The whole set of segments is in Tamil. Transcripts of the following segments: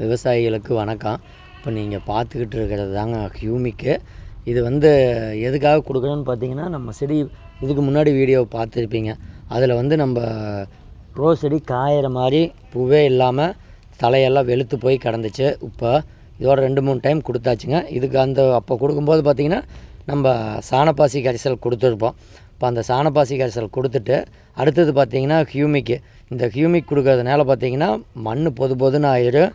விவசாயிகளுக்கு வணக்கம். இப்போ நீங்கள் பார்த்துக்கிட்டு இருக்கிறது தாங்க ஹியூமிக்கு இது வந்து எதுக்காக கொடுக்குறோன்னு பார்த்தீங்கன்னா நம்ம செடி இதுக்கு முன்னாடி வீடியோ பார்த்துருப்பீங்க. அதில் வந்து நம்ம ரோஸ் செடி காயிற மாதிரி பூவே இல்லாமல் தலையெல்லாம் வெளுத்து போய் கிடந்துச்சு. இப்போ இதோட ரெண்டு மூணு டைம் கொடுத்தாச்சுங்க. இதுக்கு அந்த அப்போ கொடுக்கும்போது பார்த்திங்கன்னா நம்ம சாணப்பாசி கரிசல் கொடுத்துருப்போம். இப்போ அந்த சாணப்பாசி கரிசல் கொடுத்துட்டு அடுத்தது பார்த்திங்கன்னா ஹியூமிக்கு இந்த ஹியூமிக் கொடுக்கறதுனால பார்த்திங்கன்னா மண் பொது பொதுன்னு ஆயிடும்.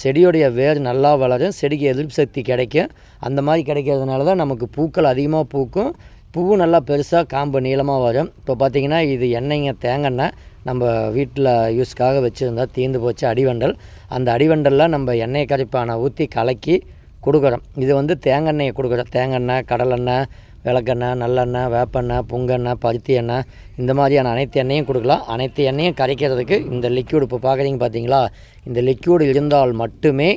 செடியோடைய வேர் நல்லா வளரும் செடிக்கு எதிர்ப்பு சக்தி கிடைக்கும். அந்த மாதிரி கிடைக்கிறதுனால தான் நமக்கு பூக்கள் அதிகமாக பூக்கும். பூவும் நல்லா பெருசாக காம்பு நீளமாக வரும். இப்போ பார்த்திங்கன்னா இது எண்ணெய்ங்க தேங்காய் நம்ம வீட்டில் யூஸ்க்காக வச்சுருந்தா தீர்ந்து போச்சு அடிவண்டல். அந்த அடிவண்டலில் நம்ம எண்ணெய் கரைப்பானை ஊற்றி கலக்கி கொடுக்குறோம் இது வந்து தேங்காய் கொடுக்குறோம் தேங்காய் கடலெண்ணெய் விளக்கெண்ணெய் நல்லெண்ணெய் வேப்பெண்ணெய் புங்கெண்ணெய் பருத்தி எண்ணெய் இந்த மாதிரியான அனைத்து எண்ணெயும் கொடுக்கலாம். அனைத்து எண்ணெயும் கரைக்கிறதுக்கு இந்த லிக்யூடு இப்போ பார்க்குறீங்க பார்த்தீங்களா இந்த லிக்யூடு இருந்தால் மட்டுமே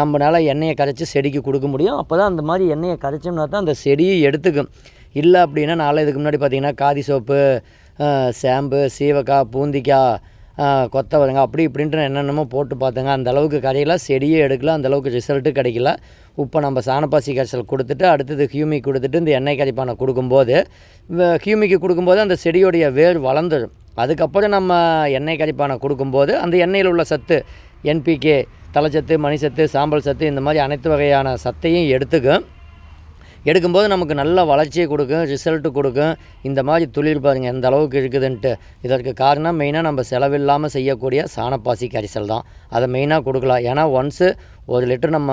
நம்மளால் எண்ணெயை கரைச்சி செடிக்கு கொடுக்க முடியும். அப்போ தான் அந்த மாதிரி எண்ணெயை கரைச்சோம்னா தான் அந்த செடியை எடுத்துக்கும். இல்லை அப்படின்னா நாளை இதுக்கு முன்னாடி பார்த்தீங்கன்னா காதி சோப்பு ஷாம்பு சீவக்காய் பூந்திக்காய் ஆஹ் கொத்தவரங்காய் அப்படி இப்படின்ட்டு என்னென்னமோ போட்டு பார்த்தேங்க. அந்த அளவுக்கு செடியே எடுக்கல அந்த அளவுக்கு ரிசல்ட்டு கிடைக்கல. இப்போ நம்ம சாணப்பாசி கரைசல் கொடுத்துட்டு அடுத்தது ஹியூமிக் கொடுத்துட்டு இந்த எண்ணெய் கரைப்பானை கொடுக்கும்போது ஹியூமிக்கு கொடுக்கும்போது அந்த செடியோடைய வேர் வளர்ந்துடும் அதுக்கப்புறம் நம்ம எண்ணெய் கரைப்பானை கொடுக்கும்போது அந்த எண்ணெயில் உள்ள சத்து என்பிகே தலைச்சத்து மணிசத்து சாம்பல் சத்து இந்த மாதிரி அனைத்து வகையான சத்தையும் எடுத்துக்கும். எடுக்கும்போது நமக்கு நல்ல வளர்ச்சியை கொடுக்கும் ரிசல்ட்டு கொடுக்கும். இந்த மாதிரி துளிர் பாருங்கள் எந்த அளவுக்கு இருக்குதுன்ட்டு. இதற்கு காரணம் மெயினாக நம்ம செலவில்லாமல் செய்யக்கூடிய சாணப்பாசி கரிசல் தான். அதை மெயினாக கொடுக்கலாம். ஏன்னா ஒன்ஸு ஒரு லிட்டர் நம்ம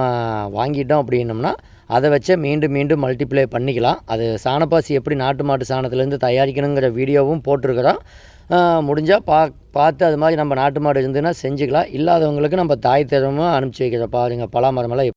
வாங்கிட்டோம் அப்படின்னம்னா அதை வச்சே மீண்டும் மீண்டும் மல்டிப்ளை பண்ணிக்கலாம். அது சாணப்பாசி எப்படி நாட்டு மாட்டு சாணத்துலேருந்து தயாரிக்கணுங்கிற வீடியோவும் போட்டிருக்கிறோம். முடிஞ்சால் பா பார்த்து அது மாதிரி நம்ம நாட்டு மாடு இருந்துன்னா செஞ்சுக்கலாம். இல்லாதவங்களுக்கு நம்ம தாய் திறமும் அனுப்பிச்சி வைக்கிற பாருங்கள் பலாமரமெல்லாம்